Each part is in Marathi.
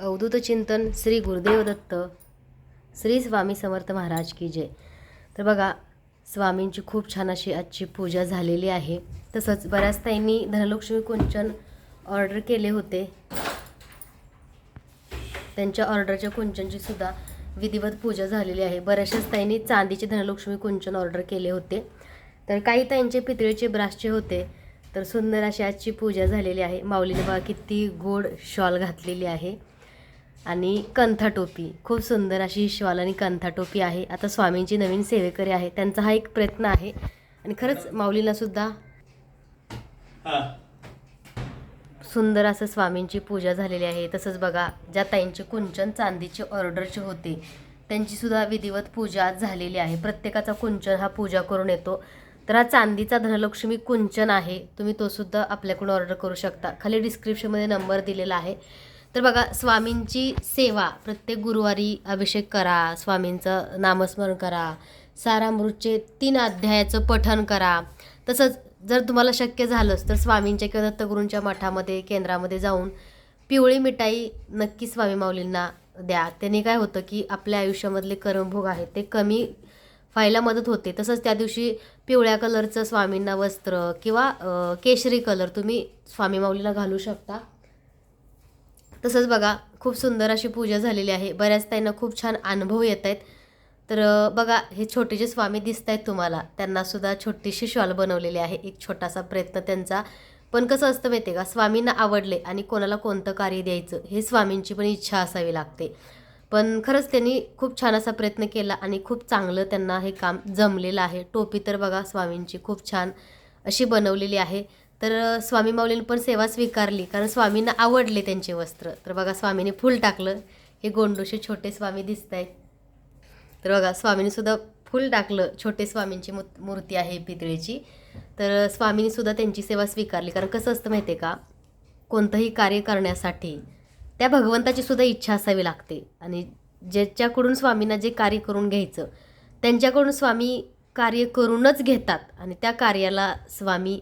अवधूत चिंतन श्री गुरुदेव दत्त श्री स्वामी समर्थ महाराज की जय. तर बघा स्वामींची खूप छान अशी आजची पूजा झालेली आहे. तसंच बऱ्याच ताईंनी धनलक्ष्मी कुंचन ऑर्डर केले होते. त्यांच्या ऑर्डरच्या कुंचनची सुद्धा विधिवत पूजा झालेली आहे. बऱ्याचशाच ताईंनी चांदीचे धनलक्ष्मी कुंचन ऑर्डर केले होते. तर काही ताईंचे पितळेचे ब्रासचे होते. तर सुंदर अशी आजची पूजा झालेली आहे. माऊलीने बघा किती गोड शॉल घातलेली आहे. आणि कंथा टोपी खूप सुंदर अशी आणि कंथा टोपी आहे. आता स्वामींची नवीन सेवेकरी आहे. त्यांचा हा एक प्रयत्न आहे. आणि खरंच माऊलीला सुद्धा हा. सुंदर असं स्वामींची पूजा झालेली आहे. तसंच बघा ज्या ताईंचे कुंचन चांदीचे ऑर्डरचे होते त्यांची सुद्धा विधिवत पूजा झालेली आहे. प्रत्येकाचा कुंचन हा पूजा करून येतो. तर हा चांदीचा धनलक्ष्मी कुंचन आहे. तुम्ही तो सुद्धा आपल्याकडून ऑर्डर करू शकता. खाली डिस्क्रिप्शनमध्ये नंबर दिलेला आहे. तर बघा स्वामींची सेवा प्रत्येक गुरुवारी अभिषेक करा स्वामींचं नामस्मरण करा सारामृतचे तीन अध्यायाचं पठन करा. तसंच जर तुम्हाला शक्य झालंच तर स्वामींच्या किंवा दत्तगुरूंच्या मठामध्ये केंद्रामध्ये जाऊन पिवळी मिठाई नक्की स्वामी माऊलींना द्या. त्याने काय होतं की आपल्या आयुष्यामधले कर्मभोग आहेत ते कमी व्हायला मदत होते. तसंच त्या दिवशी पिवळ्या कलरचं स्वामींना वस्त्र किंवा केशरी कलर तुम्ही स्वामी माऊलीला घालू शकता. तसंच बघा खूप सुंदर अशी पूजा झालेली आहे. बऱ्याच त्यांना खूप छान अनुभव येत आहेत. तर बघा हे छोटे जे स्वामी दिसत आहेत तुम्हाला. त्यांनासुद्धा छोटीशी शॉल बनवलेली आहे. एक छोटासा प्रयत्न त्यांचा. पण कसं असतं माहिती आहे का? स्वामींना आवडले आणि कोणाला कोणतं कार्य द्यायचं हे स्वामींची पण इच्छा असावी लागते. पण खरंच त्यांनी खूप छान असा प्रयत्न केला आणि खूप चांगलं त्यांना हे काम जमलेलं आहे. टोपी तर बघा स्वामींची खूप छान अशी बनवलेली आहे. तर स्वामी माऊलीने पण सेवा स्वीकारली. कारण स्वामींना आवडले त्यांचे वस्त्र. तर बघा स्वामीने फुल टाकलं. हे गोंडोशे छोटे स्वामी दिसत आहेत तर बघा स्वामीनीसुद्धा फूल फुल टाकलं. छोटे स्वामींची मू मूर्ती आहे पितळेची. तर स्वामींनीसुद्धा त्यांची सेवा स्वीकारली. कारण कसं असतं माहिती आहे का? कोणतंही कार्य करण्यासाठी त्या भगवंताची सुद्धा इच्छा असावी लागते. आणि ज्याच्याकडून स्वामींना जे कार्य करून घ्यायचं त्यांच्याकडून स्वामी कार्य करूनच घेतात. आणि त्या कार्याला स्वामी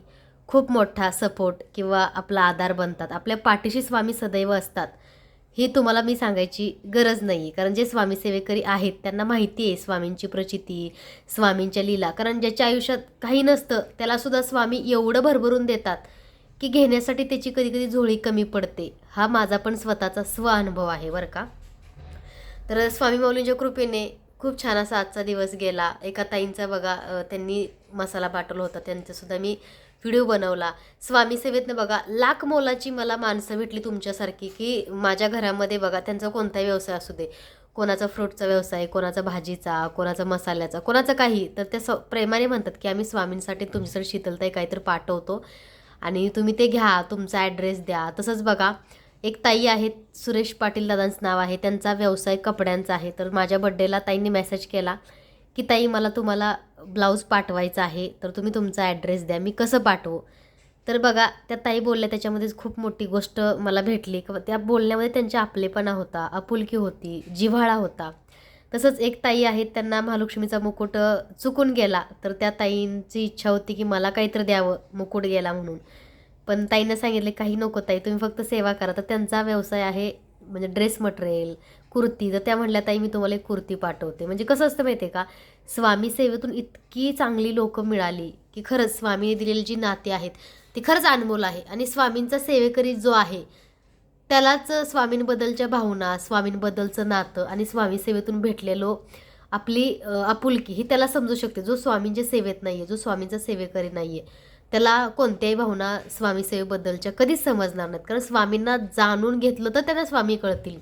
खूप मोठा सपोर्ट किंवा आपला आधार बनतात. आपल्या पाठीशी स्वामी सदैव असतात. ही तुम्हाला मी सांगायची गरज नाही आहे कारण जे स्वामी सेवेकरी आहेत त्यांना माहिती आहे स्वामींची प्रचिती स्वामींच्या लीला. कारण ज्याच्या आयुष्यात काही नसतं त्यालासुद्धा स्वामी एवढं भरभरून देतात की घेण्यासाठी त्याची कधी कधी झोळी कमी पडते. हा माझा पण स्वतःचा स्व अनुभव आहे बरं का? तर स्वामी माऊलींच्या कृपेने खूप छान असा आजचा दिवस गेला. एका ताईंचा बघा त्यांनी मसाला पाठवला होता. त्यांचंसुद्धा मी व्हिडिओ बनवला. स्वामी सेवेतनं बघा लाख मोलाची मला माणसं भेटली तुमच्यासारखी की माझ्या घरामध्ये बघा त्यांचा कोणताही व्यवसाय असू दे. कोणाचा फ्रूटचा व्यवसाय कोणाचा भाजीचा कोणाचा मसाल्याचा कोणाचा काही तर त्या स प्रेमाने म्हणतात की आम्ही स्वामींसाठी तुमच्यासाठी शीतलताई काहीतरी पाठवतो. आणि तुम्ही ते घ्या तुमचा ॲड्रेस द्या. तसंच बघा एक ताई आहेत सुरेश पाटील दादांचं नाव आहे त्यांचा व्यवसाय कपड्यांचा आहे. तर माझ्या बड्डेला ताईंनी मेसेज केला की ताई मला तुम्हाला ब्लाऊज पाठवायचा आहे तर तुम्ही तुमचा ॲड्रेस द्या. मी कसं पाठवू? तर बघा त्या ताई बोलल्या त्याच्यामध्येच खूप मोठी गोष्ट मला भेटली. किंवा त्या बोलण्यामध्ये त्यांच्या आपलेपणा होता आपुलकी होती जिव्हाळा होता. तसंच एक ताई आहेत त्यांना महालक्ष्मीचा मुकुट चुकून गेला. तर त्या ताईंची इच्छा होती की मला काहीतरी द्यावं मुकुट गेला म्हणून. पण ताईनं सांगितले काही नको ताई तुम्ही फक्त सेवा करा. तर त्यांचा व्यवसाय आहे म्हणजे ड्रेस मटेरियल. कुर्ती. तर त्या म्हणल्या ताई मी तुम्हाला एक कुर्ती पाठवते. म्हणजे कसं असतं माहिती आहे का? स्वामी सेवेतून इतकी चांगली लोकं मिळाली की खरंच स्वामीने दिलेली जी नाती आहेत ती खरंच अनमोल आहे. आणि स्वामींचा सेवेकरी जो आहे त्यालाच स्वामींबद्दलच्या भावना स्वामींबद्दलचं नातं आणि स्वामी सेवेतून भेटलेलो आपली आपुलकी ही त्याला समजू शकते. जो स्वामींच्या सेवेत नाही आहे जो स्वामींचा सेवेकरी नाही आहे त्याला कोणत्याही भावना स्वामी सेवेबद्दलच्या कधीच समजणार नाहीत. कारण स्वामींना जाणून घेतलं तर त्यांना स्वामी कळतील.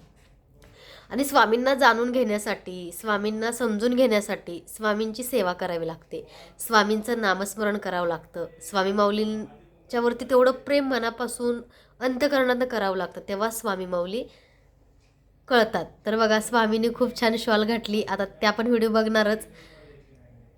आणि स्वामींना जाणून घेण्यासाठी स्वामींना समजून घेण्यासाठी स्वामींची सेवा करावी लागते. स्वामींचं नामस्मरण करावं लागतं. स्वामी माऊलींच्यावरती तेवढं प्रेम मनापासून अंतकरणानं करावं लागतं. तेव्हा स्वामी माऊली कळतात. तर बघा स्वामींनी खूप छान शॉल घातली. आता त्या पण व्हिडिओ बघणारच.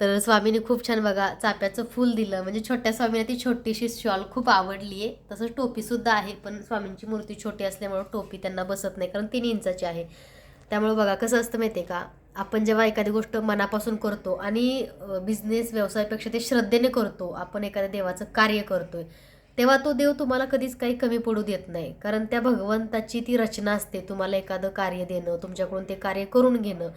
तर स्वामीने खूप छान बघा चाप्याचं फूल दिलं. म्हणजे छोट्या स्वामीने ती छोटीशी शॉल खूप आवडली आहे तसंच टोपीसुद्धा आहे पण स्वामींची मूर्ती छोटी असल्यामुळं टोपी त्यांना बसत नाही कारण तीन इंचाची आहे. त्यामुळे बघा कसं असतं माहिती आहे का? आपण जेव्हा एखादी गोष्ट मनापासून करतो आणि बिझनेस व्यवसायापेक्षा ते श्रद्धेने करतो आपण एखाद्या देवाचं कार्य करतोय तेव्हा तो देव तुम्हाला कधीच काही कमी पडू देत नाही. कारण त्या भगवंताची ती रचना असते तुम्हाला एखादं कार्य देणं तुमच्याकडून ते कार्य करून घेणं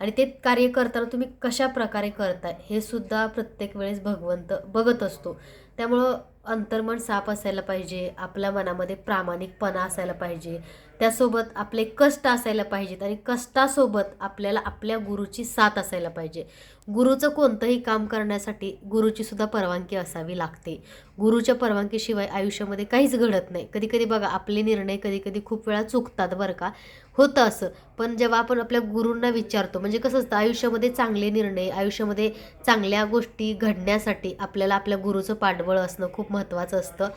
आणि ते कार्य करताना तुम्ही कशा प्रकारे करताय हे सुद्धा प्रत्येक वेळेस भगवंत बघत असतो. त्यामुळं अंतर्मन साफ असायला पाहिजे आपल्या मनामध्ये प्रामाणिकपणा असायला पाहिजे त्यासोबत आपले कष्ट असायला पाहिजेत आणि कष्टासोबत आपल्याला आपल्या गुरुची साथ असायला पाहिजे. गुरुचं कोणतंही काम करण्यासाठी गुरुची सुद्धा परवानगी असावी लागते. गुरुच्या परवानगीशिवाय आयुष्यामध्ये काहीच घडत नाही. कधी कधी बघा आपले निर्णय कधी कधी खूप वेळा चुकतात बरं का. होतं असं. पण जेव्हा आपण आपल्या गुरूंना विचारतो म्हणजे कसं असतं आयुष्यामध्ये चांगले निर्णय आयुष्यामध्ये चांगल्या गोष्टी घडण्यासाठी आपल्याला आपल्या गुरुचं पाठबळ असणं खूप महत्त्वाचं असतं.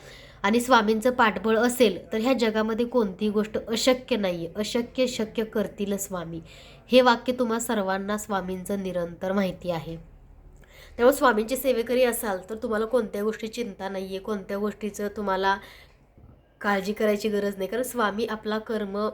आणि स्वामींचं पाठबळ असेल तर ह्या जगामध्ये कोणतीही गोष्ट अशक्य नाही आहे अशक्य शक्य करतील स्वामी. हे वाक्य तुम्हा सर्वांना स्वामींचं निरंतर माहिती आहे. त्यामुळे स्वामींचे सेवेकरी असाल तर तुम्हाला कोणत्या गोष्टी चिंता नाही आहे कोणत्या गोष्टीचं तुम्हाला काळजी करायची गरज नाही. कारण स्वामी आपला कर्म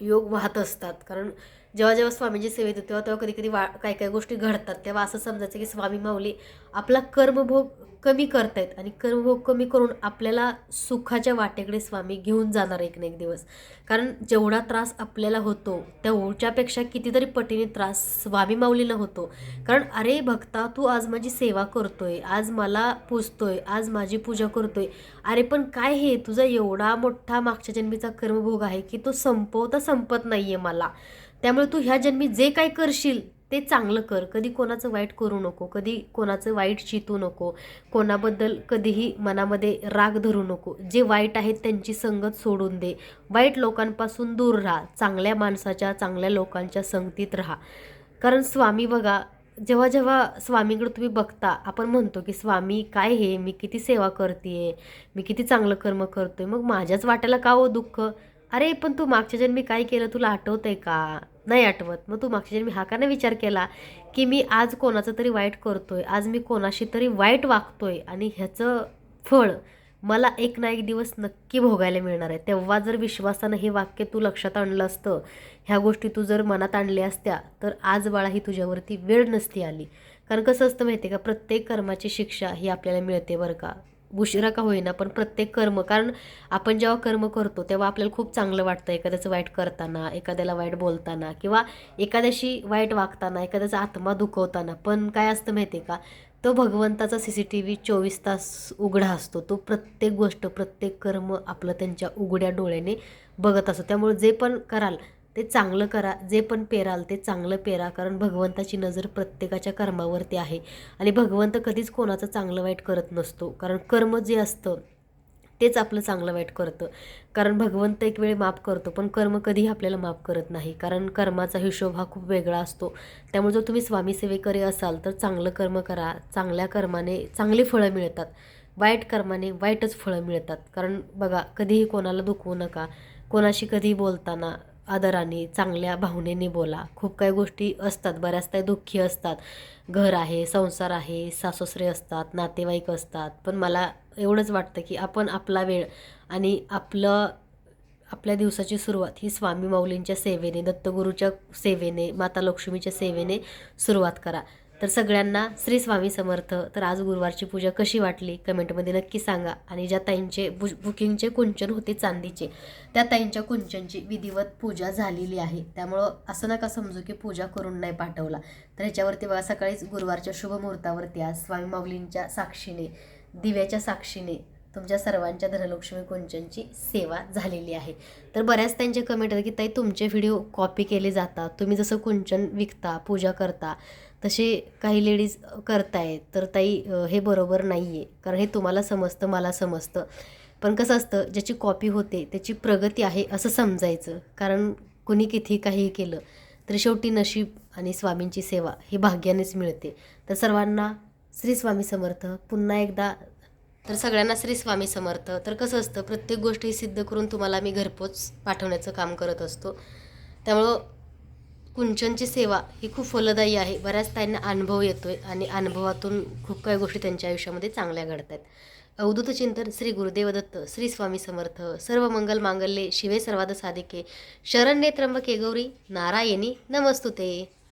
योग वाहत असतात. कारण जेव्हा जेव्हा स्वामींची सेवेत होते तेव्हा तेव्हा कधी कधी वा काही काही गोष्टी घडतात. तेव्हा असं समजायचं की स्वामी माऊली आपला कर्मभोग कमी करतायत आणि कर्मभोग कमी करून आपल्याला सुखाच्या वाटेकडे स्वामी घेऊन जाणार एक ना एक दिवस. कारण जेवढा त्रास आपल्याला होतो तेवढ्यापेक्षा कितीतरी पटीने त्रास स्वामी माऊलीला होतो. कारण अरे भक्ता तू आज माझी सेवा करतोय आज मला पुजतोय आज माझी पूजा करतोय. अरे पण काय हे? तुझा एवढा मोठा मागच्या जन्मीचा कर्मभोग आहे की तो संपवता संपत नाही आहे मला. त्यामुळे तू ह्या जन्मी जे काही करशील ते चांगलं कर. कधी कोणाचं वाईट करू नको कधी कोणाचं वाईट चितू नको कोणाबद्दल कधीही मनामध्ये राग धरू नको. जे वाईट आहेत त्यांची संगत सोडून दे. वाईट लोकांपासून दूर राहा. चांगल्या माणसाच्या चांगल्या लोकांच्या संगतीत राहा. कारण स्वामी बघा जेव्हा जेव्हा स्वामीकडे तुम्ही बघता आपण म्हणतो की स्वामी काय हे? मी किती सेवा करते मी किती चांगलं कर्म करतोय. मग माझ्याच वाट्याला का हो दुःख? अरे पण तू मागच्या जन्मी काय केलं? तुला आठवतंय का? नाही आठवत. मग तू मागच्या जन्मी हा का नाही विचार केला की मी आज कोणाचं तरी वाईट करतोय आज मी कोणाशी तरी वाईट वागतोय आणि ह्याचं फळ मला एक ना एक दिवस नक्की भोगायला मिळणार आहे. तेव्हा जर विश्वासानं हे वाक्य तू लक्षात आणलं असतं ह्या गोष्टी तू जर मनात आणल्या असत्या तर आज बाळा ही तुझ्यावरती वेळ नसती आली. कारण कसं असतं माहिती आहे का? प्रत्येक कर्माची शिक्षा ही आपल्याला मिळते बरं का? उशिरा का होईना पण प्रत्येक कर्म कारण आपण जेव्हा कर्म करतो तेव्हा आपल्याला खूप चांगलं वाटतं एखाद्याचं वाईट करताना एखाद्याला वाईट बोलताना किंवा एखाद्याशी वाईट वागताना एखाद्याचा आत्मा दुखवताना. पण काय असतं माहिती आहे का? तो भगवंताचा सी सी टी व्ही चोवीस तास उघडा असतो. तो प्रत्येक गोष्ट प्रत्येक कर्म आपलं त्यांच्या उघड्या डोळ्याने बघत असतो. त्यामुळे जे पण कराल ते चांगलं करा जे पण पेराल ते चांगलं पेरा कारण भगवंताची नजर प्रत्येकाच्या कर्मावरती आहे. आणि भगवंत कधीच कोणाचं चांगलं वाईट करत नसतो कारण कर्म जे असतं तेच आपलं चांगलं वाईट करतं. कारण भगवंत एक वेळ माफ करतो पण कर्म कधीही आपल्याला माफ करत नाही कारण कर्माचा हिशोब हा खूप वेगळा असतो. त्यामुळे जर तुम्ही स्वामीसेवेकरी असाल तर चांगलं कर्म करा चांगल्या कर्माने चांगली फळं मिळतात. वाईट कर्माने वाईटच फळं मिळतात. कारण बघा कधीही कोणाला दुखवू नका कोणाशी कधीही बोलताना आदराने चांगल्या भावनेने बोला. खूप काही गोष्टी असतात बऱ्याचदा दुःखी असतात. घर आहे संसार आहे सासुसरे असतात नातेवाईक असतात. पण मला एवढंच वाटतं की आपण आपला वेळ आणि आपलं आपल्या दिवसाची सुरुवात ही स्वामी माऊलींच्या सेवेने दत्तगुरूच्या सेवेने माता लक्ष्मीच्या सेवेने सुरुवात करा. तर सगळ्यांना श्री स्वामी समर्थ. तर आज गुरुवारची पूजा कशी वाटली? कमेंटमध्ये नक्की सांगा. आणि ज्या ताईंचे बु बुकिंगचे कुंचन होते चांदीचे त्या ताईंच्या कुंचनची विधिवत पूजा झालेली आहे. त्यामुळं असं नका समजू की पूजा करून नाही पाठवला. तर ह्याच्यावरती बघा सकाळीच गुरुवारच्या शुभ मुहूर्तावरती आज स्वामी माऊलींच्या साक्षीने दिव्याच्या साक्षीने तुमच्या सर्वांच्या धनलक्ष्मी कुंचनची सेवा झालेली आहे. तर बऱ्याच त्यांचे कमेंट आहेत की ताई तुमचे व्हिडिओ कॉपी केले जातात. तुम्ही जसं कुंचन विकता पूजा करता तसे काही लेडीज करतायत. तर ताई हे बरोबर नाही आहे कारण हे तुम्हाला समजतं मला समजतं. पण कसं असतं ज्याची कॉपी होते त्याची प्रगती आहे असं समजायचं. कारण कुणी किती काही केलं तर शेवटी नशीब आणि स्वामींची सेवा ही भाग्यानेच मिळते. तर सर्वांना श्री स्वामी समर्थ. पुन्हा एकदा तर सगळ्यांना श्री स्वामी समर्थ. तर कसं असतं प्रत्येक गोष्ट ही सिद्ध करून तुम्हाला मी घरपोच पाठवण्याचं काम करत असतो. त्यामुळं कुंचनची सेवा ही खूप फलदायी आहे. बऱ्याच त्यांना अनुभव येतो आहे आणि अनुभवातून खूप काही गोष्टी त्यांच्या आयुष्यामध्ये चांगल्या घडत आहेत अवधूत चिंतन श्री गुरुदेव दत्त श्री स्वामी समर्थ सर्व मंगल मांगल्ये शिवे सर्वाद साधिके शरण्ये त्र्यंबके गौरी नारायणी नमस्तुते.